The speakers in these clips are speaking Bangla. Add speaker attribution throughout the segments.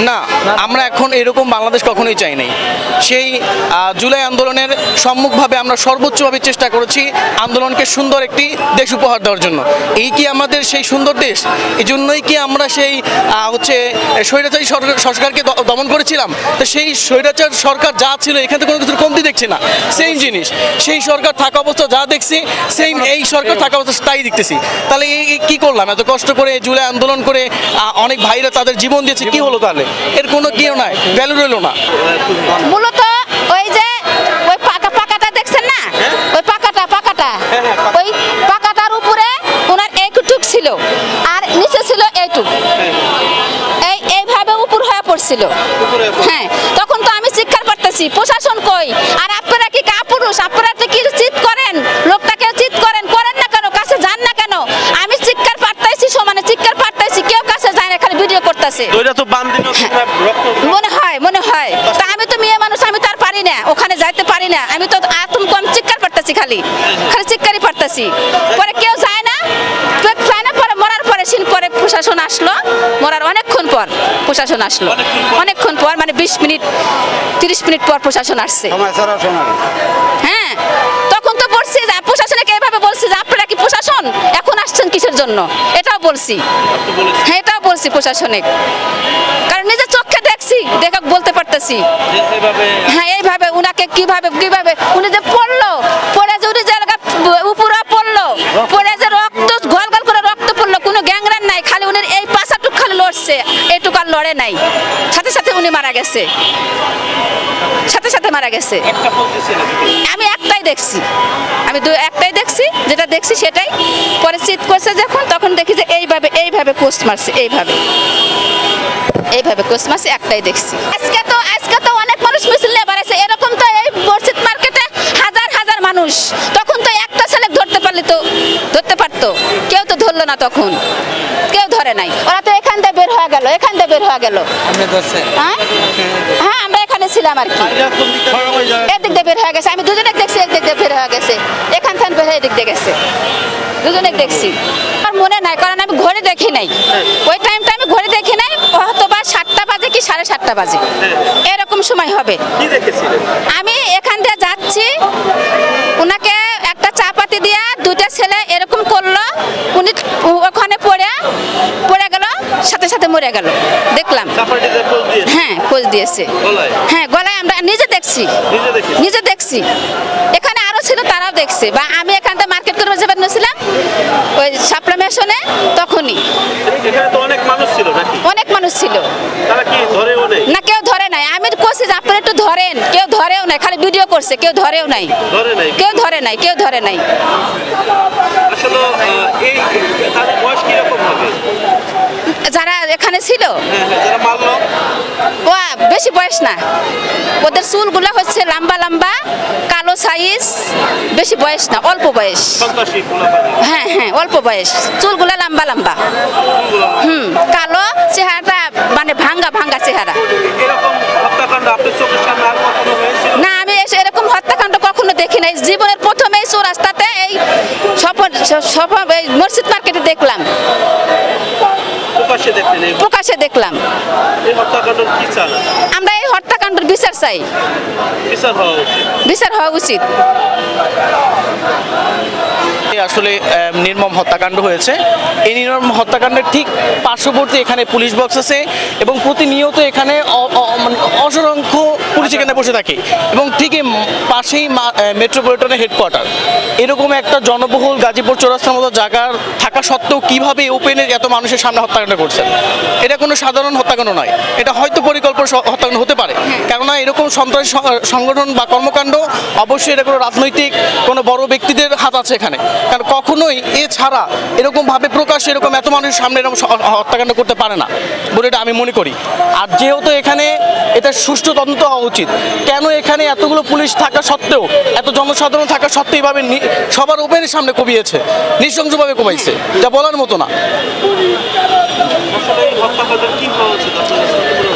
Speaker 1: না, আমরা এখন এরকম বাংলাদেশ কখনোই চাই নাই। সেই জুলাই আন্দোলনের সম্মুখভাবে আমরা সর্বোচ্চভাবে চেষ্টা করেছি আন্দোলনকে সুন্দর একটি দেশ উপহার দেওয়ার জন্য। এই কি আমাদের সেই সুন্দর দেশ? এই জন্যই কি আমরা সেই হচ্ছে স্বৈরাচারী সরকার- সরকারকে দমন করেছিলাম? তো সেই স্বৈরাচার সরকার যা ছিল, এখান থেকে কোনো কিছুর কমতি দেখছি না। সেম জিনিস। সেই সরকার থাকা অবস্থা যা দেখছি সেম এই সরকার থাকা অবস্থা তাই দেখতেছি। তাহলে এই কী করলাম? এত কষ্ট করে জুলাই আন্দোলন করে অনেক ভাইরা তাদের জীবন দিয়েছে, কি হলো তাহলে? এর কোনো কেউ নাই ভ্যালু রইল না।
Speaker 2: মূলত ওই যে ওই পাকা পাকাটা দেখছেন না? ওই পাকাটা পাকাটা। ওই পাকাটার উপরে ওনার এইটুক ছিল আর নিচে ছিল এইটুক এই এইভাবে উপর হয়ে পড়ছিল। হ্যাঁ তখন তো আমি শিক্ষার করতেছি প্রশাসন কই? আর আপনারা কি কাপুরুষ আপনারা তো কি চিৎ করেন লোকটাকে চিৎ করেন করেন না কেন কাছে যান না কেন আমি চিৎকার পারতাইছি সমানে চিৎকার পারতাইছি কেউ কাছে যায় না খালি করতেছে
Speaker 3: ওইটা তো বাম দিন
Speaker 2: মনে হয় মনে হয়। তা আমি তো মেয়ে মানুষ আমি তো আর পারি না। ওখানে যাইতে পারি না। আমি তো আতম কম চিৎকার পারতাছি খালি। খালি চিৎকারই পারতাছি পরে কেউ যায় না। কেউ যায় না পরে মরার পরে সিন পরে প্রশাসন আসলো। মরার অনেকক্ষণ পর প্রশাসন আসলো। অনেকক্ষণ পর? মানে বিশ মিনিট তিরিশ মিনিট পর প্রশাসন আসছে। হ্যাঁ তখন তো বলছি যে প্রশাসনকে এভাবে বলছি যে আপনারা কি প্রশাসন? এখন আসছেন কিসের জন্য? এটাও বলছি। হ্যাঁ এটাও বলছি প্রশাসনিক। কারণ নিজের চোখে দেখছি, দেখা বলতে পারতেছি। হ্যাঁ এইভাবে উনাকে কীভাবে কীভাবে, উনি যে পড়ল, পড়ে যে উনি জায়গা উপরে পড়ল, পড়ে যে রক্ত গল গল করে রক্ত পড়ল, কোনো গ্যাংরান নাই, খালি উনি এই পাশাটুক খালি লড়ছে এইটুক আর লড়ে নাই। সাথে সাথে উনি মারা গেছে। সাথে সাথে মারা গেছে। আমি একটাই দেখছি। আমি দু একটাই দেখছি যেটা দেখছি সেটাই। পরে চিৎ করছে যখন তখন দেখি যে এইভাবে এইভাবে কোস্ট মারছে এইভাবে। এইভাবে কোস্ট মারছে একটাই দেখছি। আজকে তো আজকে তো অনেক মানুষ মিছিল নিয়ে বেড়াচ্ছে এরকম তো এই মসজিদ মার্কেটে হাজার হাজার মানুষ। তখন তো একটা ছেলে ধরতে পারলে তো ধরতে পারতো। কেউ তো ধরলো না তখন। কেউ ধরে নাই। ওরা এখান দিয়ে বের হয়ে গেল এখান দিয়ে বের হয়ে গেল। হ্যাঁ? হ্যাঁ আমরা এখানে ছিলাম আর কি। এদিক দিয়ে বের হয়ে গেছে। আমি দুজনে দেখছি একদিক দিয়ে বের হয়ে গেছে। এখান থেকে বের হয়ে এদিক দিয়ে গেছে। দুজনে দেখছি। আমার মনে নাই কারণ আমি ঘড়ি দেখি নাই। ওই টাইমটা আমি ঘড়ি দেখি নাই হয়তো বা সাতটা বাজে কি সাড়ে সাতটা বাজে। এরকম সময় হবে। আমি এখান দিয়ে যাচ্ছি। ওনাকে একটা চাপাতি দিয়া দুইটা ছেলে এরকম করল। উনি ওখানে পড়ে পড়ে সাথে সাথে মরে গেল। দেখলাম। হ্যাঁ খোঁজ দিয়েছে। হ্যাঁ গলায় আমরা নিজে দেখছি।
Speaker 3: নিজে
Speaker 2: দেখছি। এখানে আরও ছিল তারাও দেখছে। বা আমি এখান থেকে মার্কেট করে যাবেন ছিলাম। ওই সাপলা মেশনে তখনই।
Speaker 3: অনেক মানুষ ছিল তারা
Speaker 2: না কেউ ধরে নাই। আমি করছি যে আপনারা একটু ধরেন। কেউ ধরেও নাই। খালি ভিডিও করছে কেউ ধরেও নাই। কেউ ধরে নাই কেউ ধরে নাই।
Speaker 3: আসলে এই তাদের বয়স কীরকম হবে?
Speaker 2: যারা এখানে ছিল? ও, বেশি বয়স না। ওদের চুলগুলো হচ্ছে লম্বা লম্বা, কালো সাইজ, বেশি বয়স না, অল্প বয়স। হ্যাঁ হ্যাঁ অল্প বয়স। চুলগুলো লম্বা লম্বা। হুম, কালো চেহারাটা মানে ভাঙ্গা ভাঙ্গা চেহারা। না, আমি এরকম হত্যাকাণ্ড কখনো দেখি নাই। জীবনের প্রথমে এই চৌরাস্তাতে এই সফর সফর, এই মসজিদ মার্কেটে দেখলাম। প্রকাশে দেখলাম। আমরা এই হত্যাকাণ্ডের বিচার চাই।
Speaker 3: বিচার হওয়া উচিত।
Speaker 2: বিচার হওয়া উচিত।
Speaker 1: আসলে নির্মম হত্যাকাণ্ড হয়েছে। এই নির্মম হত্যাকাণ্ডের ঠিক পার্শ্ববর্তী এখানে পুলিশ বক্স আছে এবং প্রতিনিয়ত এখানে মানে অসংখ্য পুলিশ এখানে বসে থাকে এবং ঠিক পাশেই মেট্রোপলিটনের হেডকোয়ার্টার এরকম একটা জনবহুল গাজীপুর চৌরাস্তার মতো জায়গার থাকা সত্ত্বেও কীভাবে ওপেনে এত মানুষের সামনে হত্যাকাণ্ড করছেন? এটা কোনো সাধারণ হত্যাকাণ্ড নয়। এটা হয়তো পরিকল্পনা হত্যাকাণ্ড হতে পারে। কেননা এরকম সন্ত্রাসী সংগঠন বা কর্মকাণ্ড অবশ্যই এটা কোনো রাজনৈতিক কোনো বড় ব্যক্তিদের হাত আছে এখানে। কারণ কখনোই এছাড়া এরকমভাবে প্রকাশ, এরকম এত মানুষের সামনে এরকম হত্যাকাণ্ড করতে পারে না বলে এটা আমি মনে করি। আর যেহেতু এখানে এটা সুষ্ঠু তদন্ত হওয়া উচিত, কেন এখানে এতগুলো পুলিশ থাকা সত্ত্বেও, এত জনসাধারণ থাকা সত্ত্বেও এইভাবে সবার ওপেনের সামনে কমিয়েছে নৃশংসভাবে কমাইছে যা বলার মতো না।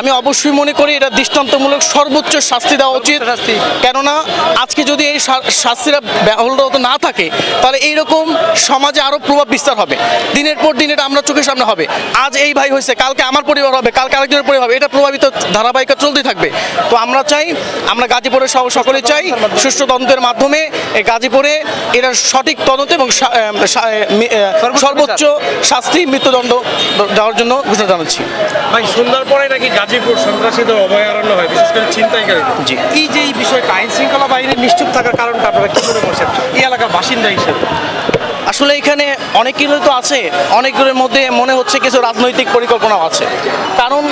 Speaker 1: আমি অবশ্যই মনে করি এটা দৃষ্টান্তমূলক সর্বোচ্চ শাস্তি দেওয়া উচিত।
Speaker 3: শাস্তি।
Speaker 1: কেননা আজকে যদি এই শাস্তিটা ব্যাহত না থাকে তাহলে এইরকম সমাজে আরও প্রভাব বিস্তার হবে। দিনের পর দিন এটা আমরা চোখের সামনে হবে। আজ এই ভাই হয়েছে কালকে আমার পরিবার হবে কালকে আরেকজনের পরিবার হবে এটা প্রভাবিত ধারাবাহিকতা চলতেই থাকবে। তো আমরা চাই আমরা গাজীপুরের সব সকলে চাই সুষ্ঠু তদন্তের মাধ্যমে এই গাজীপুরে এটা সঠিক তদন্ত এবং সর্বোচ্চ শাস্তি মৃত্যুদণ্ড দেওয়ার জন্য ঘোষণা জানাচ্ছি।
Speaker 4: ভাই সুন্দরবনে নাকি গাজীপুর সন্ত্রাসীদের অভয়ারণ্য হয় বিশেষ করে ছিনতাইকারী
Speaker 1: জি।
Speaker 4: এই যে এই বিষয়টা আইন শৃঙ্খলা বাহিনীর নিশ্চুপ থাকার কারণটা আপনারা কি মনে করছেন? এই এলাকার বাসিন্দা হিসেবে।
Speaker 1: আসলে এখানে অনেকগুলো তো আছে, অনেকগুলোর মধ্যে মনে হচ্ছে কিছু রাজনৈতিক পরিকল্পনাও আছে। কারণ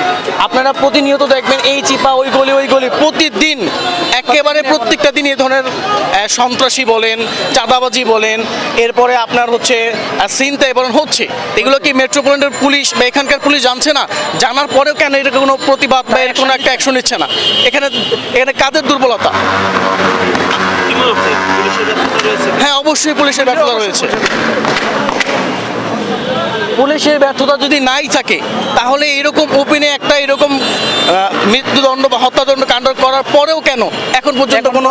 Speaker 1: আপনারা প্রতিনিয়ত দেখবেন, এই চিপা, ওই গলি ওই গলি, প্রতিদিন, একেবারে প্রত্যেকটা দিন এ ধরনের সন্ত্রাসী বলেন, চাঁদাবাজি বলেন, এরপরে আপনার হচ্ছে চিন্তায় বলেন হচ্ছে। এগুলো কি মেট্রোপলিটন পুলিশ বা এখানকার পুলিশ জানছে না? জানার পরেও কেন এর কোনো প্রতিবাদ বা এর কোনো একটা অ্যাকশন নিচ্ছে না? এখানে এখানে কাদের দুর্বলতা? হ্যাঁ অবশ্যই পুলিশের ব্যর্থতা রয়েছে। পুলিশের ব্যর্থতা যদি নাই থাকে তাহলে এরকম ওপেনে একটা এরকম মৃত্যুদণ্ড বা হত্যাদণ্ড কাণ্ড করার পরেও কেন? এখন পর্যন্ত কোনো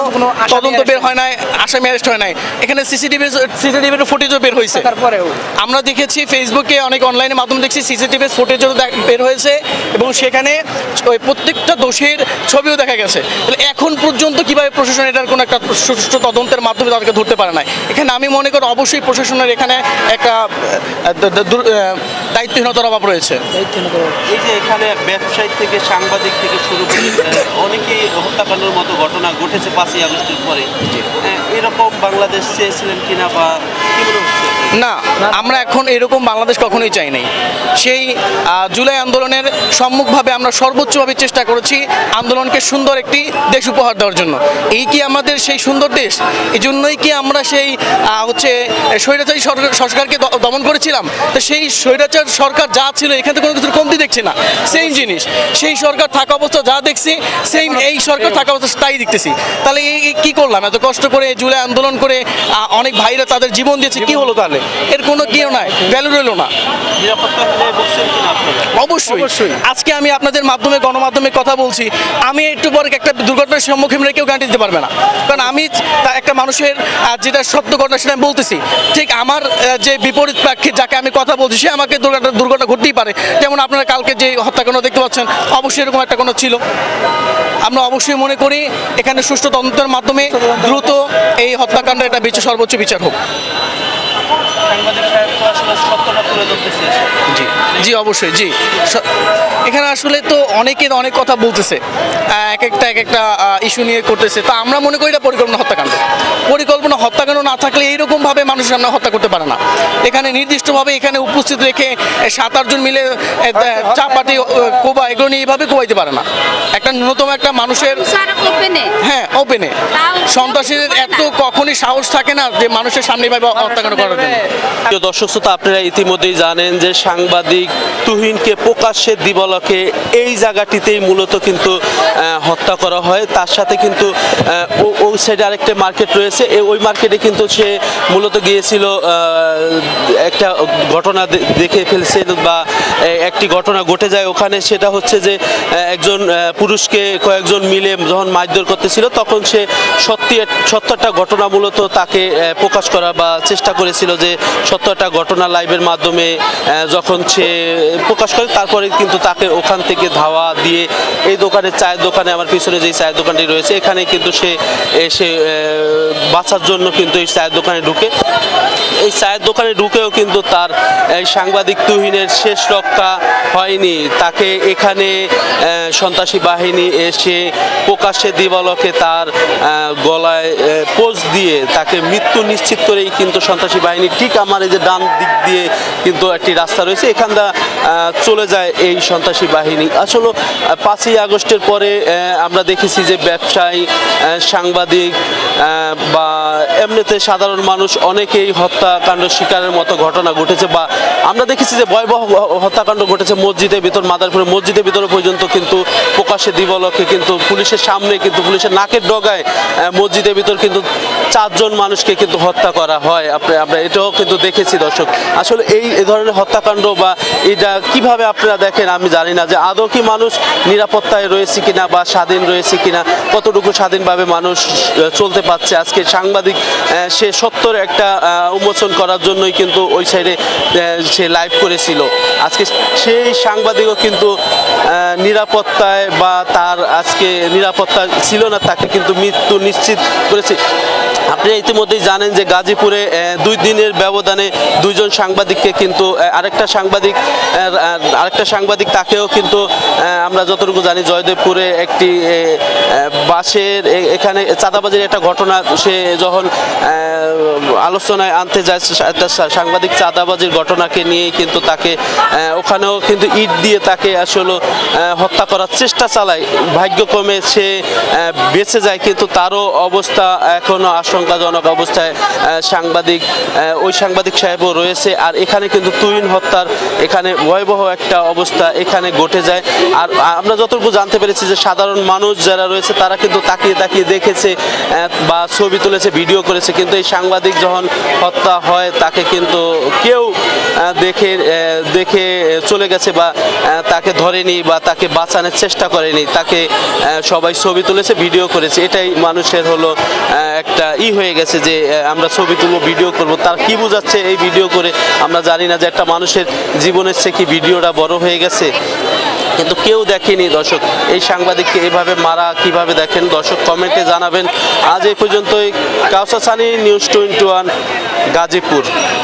Speaker 1: তদন্ত বের হয় নাই আসামি অ্যারেস্ট হয় নাই। এখানে সিসিটিভি সিসিটিভির ফুটেজও বের হয়েছে।
Speaker 4: তারপরেও।
Speaker 1: আমরা দেখেছি ফেসবুকে অনেক অনলাইনের মাধ্যমে দেখছি সিসিটিভি ফুটেজও বের হয়েছে এবং সেখানে ওই প্রত্যেকটা দোষীর ছবিও দেখা গেছে। তাহলে এখন পর্যন্ত কীভাবে প্রশাসন এটার কোনো একটা সুষ্ঠু তদন্তের মাধ্যমে তাদেরকে ধরতে পারে না এখানে আমি মনে করি অবশ্যই প্রশাসনের এখানে একটা দায়িত্বহীনতার অভাব রয়েছে।
Speaker 3: এই যে এখানে ব্যবসায়ী থেকে সাংবাদিক থেকে শুরু করে অনেকেই হত্যাকাণ্ডের মতো ঘটনা ঘটেছে পাঁচই আগস্টের পরে। এরকম বাংলাদেশ চেয়েছিলেন কিনা বা কি মনে হচ্ছে?
Speaker 1: না আমরা এখন এরকম বাংলাদেশ কখনোই চাই নাই। সেই জুলাই আন্দোলনের সম্মুখভাবে আমরা সর্বোচ্চভাবে চেষ্টা করেছি আন্দোলনকে সুন্দর একটি দেশ উপহার দেওয়ার জন্য। এই কি আমাদের সেই সুন্দর দেশ? এই জন্যই কি আমরা সেই হচ্ছে স্বৈরাচারী সরকারকে দমন দমন করেছিলাম তো সেই স্বৈরাচার সরকার যা ছিল এখান থেকে কোনো কিছুর কমতি দেখছি না। সেম জিনিস। সেই সরকার থাকা অবস্থা যা দেখছি সেম এই সরকার থাকা অবস্থা তাই দেখতেছি। তাহলে এই কি করলাম? এত কষ্ট করে জুলাই আন্দোলন করে অনেক ভাইরা তাদের জীবন দিয়েছে কি হলো তাহলে? এর কোনো কেউ নাই ভ্যালু রইল না। অবশ্যই।
Speaker 4: অবশ্যই।
Speaker 1: আজকে আমি আপনাদের মাধ্যমে গণমাধ্যমে কথা বলছি। আমি একটু পরে একটা দুর্ঘটনার সম্মুখীন হলে কেউ গ্যারান্টি দিতে পারবে না। কারণ আমি একটা মানুষের যেটা সত্য ঘটনা সেটা আমি বলতেছি। ঠিক আমার যে বিপরীত প্রাক্ষে যাকে আমি কথা বলছি সে আমাকে দুর্ঘটনা দুর্ঘটনা ঘটতেই পারে। যেমন আপনারা কালকে যে হত্যাকাণ্ড দেখতে পাচ্ছেন অবশ্যই এরকম একটা কোনো ছিল। আমরা অবশ্যই মনে করি এখানে সুষ্ঠু তদন্তের মাধ্যমে দ্রুত এই হত্যাকাণ্ড এটা বিচার সর্বোচ্চ বিচার হোক। জি জি অবশ্যই জি। এখানে আসলে তো অনেকে অনেক কথা বলতেছে। এক একটা এক একটা ইস্যু নিয়ে করতেছে। তা আমরা মনে করি এটা পরিকল্পনা হত্যাকাণ্ড। পরিকল্পনা হত্যাকাণ্ড না থাকলে এইরকম ভাবে মানুষের সামনে হত্যা করতে পারে না। এখানে নির্দিষ্টভাবে এখানে উপস্থিত রেখে সাত আটজন মিলে দে- চাপাটি কোবা এগুলো নিয়ে এইভাবে কোবাইতে পারে না। একটা ন্যূনতম একটা মানুষের হ্যাঁ ওপেনে সন্ত্রাসীদের এত কখনই সাহস থাকে না যে মানুষের সামনে এভাবে হত্যাকাণ্ড করার জন্য।
Speaker 3: প্রিয় দর্শক শ্রোতা আপনারা ইতিমধ্যেই জানেন যে সাংবাদিক তুহিনকে প্রকাশ্যে দিবলকে এই জায়গাটিতেই মূলত কিন্তু হত্যা করা হয়। তার সাথে কিন্তু আহ, ও- ওই সাইডে আরেকটা মার্কেট রয়েছে। এ- ওই মার্কেটে কিন্তু সে মূলত গিয়েছিল একটা ঘটনা দেখে ফেলছে বা একটি ঘটনা ঘটে যায়। ওখানে সেটা হচ্ছে যে একজন পুরুষকে কয়েকজন মিলে যখন মারধর করতেছিল তখন সে সত্যি সত্যটা ঘটনা মূলত তাকে প্রকাশ করা বা চেষ্টা করেছিল যে সত্যটা ঘটনা লাইভের মাধ্যমে যখন সে প্রকাশ করে তারপরে কিন্তু তাকে ওখান থেকে ধাওয়া দিয়ে এই দোকানে চায়ের দোকানে আমার পিছনে যে চায়ের দোকানটি রয়েছে এখানে কিন্তু সে এসে আহ, বাঁচার জন্য কিন্তু এই চায়ের দোকানে ঢুকে। এই চায়ের দোকানে ঢুকেও কিন্তু তার, এই সাংবাদিক তুহিনের শেষ রক্ষা হয়নি। তাকে এখানে সন্ত্রাসী বাহিনী এসে প্রকাশ্যে দিবালকে তার গলায় পোজ দিয়ে তাকে মৃত্যু নিশ্চিত করেই কিন্তু সন্ত্রাসী বাহিনী ঠিক আমার এই যে ডান দিক দিয়ে কিন্তু একটি রাস্তা রয়েছে। এখান দা চলে যায় এই সন্ত্রাসী বাহিনী। আসলে পাঁচই আগস্টের পরে আমরা দেখেছি যে ব্যবসায়ী সাংবাদিক বা এমনিতে সাধারণ মানুষ অনেকেই হত্যাকাণ্ড শিকারের মতো ঘটনা ঘটেছে বা আমরা দেখেছি যে ভয়াবহ হত্যাকাণ্ড ঘটেছে মসজিদের ভিতর মাদারপুরে মসজিদের ভিতরে পর্যন্ত কিন্তু প্রকাশ্যে দিবলকে কিন্তু পুলিশের সামনে কিন্তু পুলিশের নাকের ডগায় মসজিদের ভিতর কিন্তু চারজন মানুষকে কিন্তু হত্যা করা হয়। আপনি, আমরা এটাও কিন্তু দেখেছি দর্শক। আসলে এই ধরনের হত্যাকাণ্ড বা এটা কীভাবে আপনারা দেখেন আমি জানি না যে আদৌ কি মানুষ নিরাপত্তায় রয়েছে কিনা বা স্বাধীন রয়েছে কিনা, কতটুকু স্বাধীনভাবে মানুষ চলতে পারছে আজকে সাংবাদিক আহ, সে সত্যর একটা উন্মোচন করার জন্যই কিন্তু ওই সাইডে সে লাইভ করেছিল। আজকে সেই সাংবাদিকও কিন্তু নিরাপত্তায় বা তার আজকে নিরাপত্তা ছিল না, তাকে কিন্তু মৃত্যু নিশ্চিত করেছে। আপনি ইতিমধ্যেই জানেন যে গাজীপুরে দুই দিনের ব্যবধানে দুইজন সাংবাদিককে কিন্তু আরেকটা সাংবাদিক আরেকটা সাংবাদিক তাকেও কিন্তু আমরা যতটুকু জানি জয়দেবপুরে একটি বাসের এখানে চাঁদাবাজির একটা ঘটনা সে যখন আলোচনায় আনতে যায় সাংবাদিক চাঁদাবাজির ঘটনাকে নিয়ে কিন্তু তাকে ওখানেও কিন্তু ইট দিয়ে তাকে আসলে হত্যা করার চেষ্টা চালায়। ভাগ্যক্রমে সে বেঁচে যায়, কিন্তু তারও অবস্থা এখনও আশঙ্কাজনক অবস্থায় সাংবাদিক ওই সাংবাদিক সাহেবও রয়েছে। আর এখানে কিন্তু তুহিন হত্যার এখানে ভয়াবহ একটা অবস্থা এখানে ঘটে যায়। আর আমরা যতটুকু জানতে পেরেছি যে সাধারণ মানুষ যারা রয়েছে, তারা কিন্তু তাকিয়ে তাকিয়ে দেখেছে বা ছবি তুলেছে, ভিডিও করেছে। কিন্তু এই সাংবাদিক যখন হত্যা হয়, তাকে কিন্তু কেউ দেখে দেখে চলে গেছে বা তাকে ধরেনি বা তাকে বাঁচানোর চেষ্টা করেনি, তাকে সবাই ছবি তুলেছে ভিডিও করেছে। এটাই মানুষের হলো একটা ই হয়ে গেছে যে আমরা ছবি তুলবো ভিডিও করব। তার কি বোঝাচ্ছে এই ভিডিও করে? আমরা জানি না যে একটা মানুষের জীবনের চেয়ে কি ভিডিওটা বড় হয়ে গেছে। কিন্তু কেউ দেখেনি দর্শক। এই সাংবাদিককে এভাবে মারা কীভাবে দেখেন? দর্শক কমেন্টে জানাবেন। আজ এই পর্যন্তই। কাউসা Sunny news twenty one Gazipur.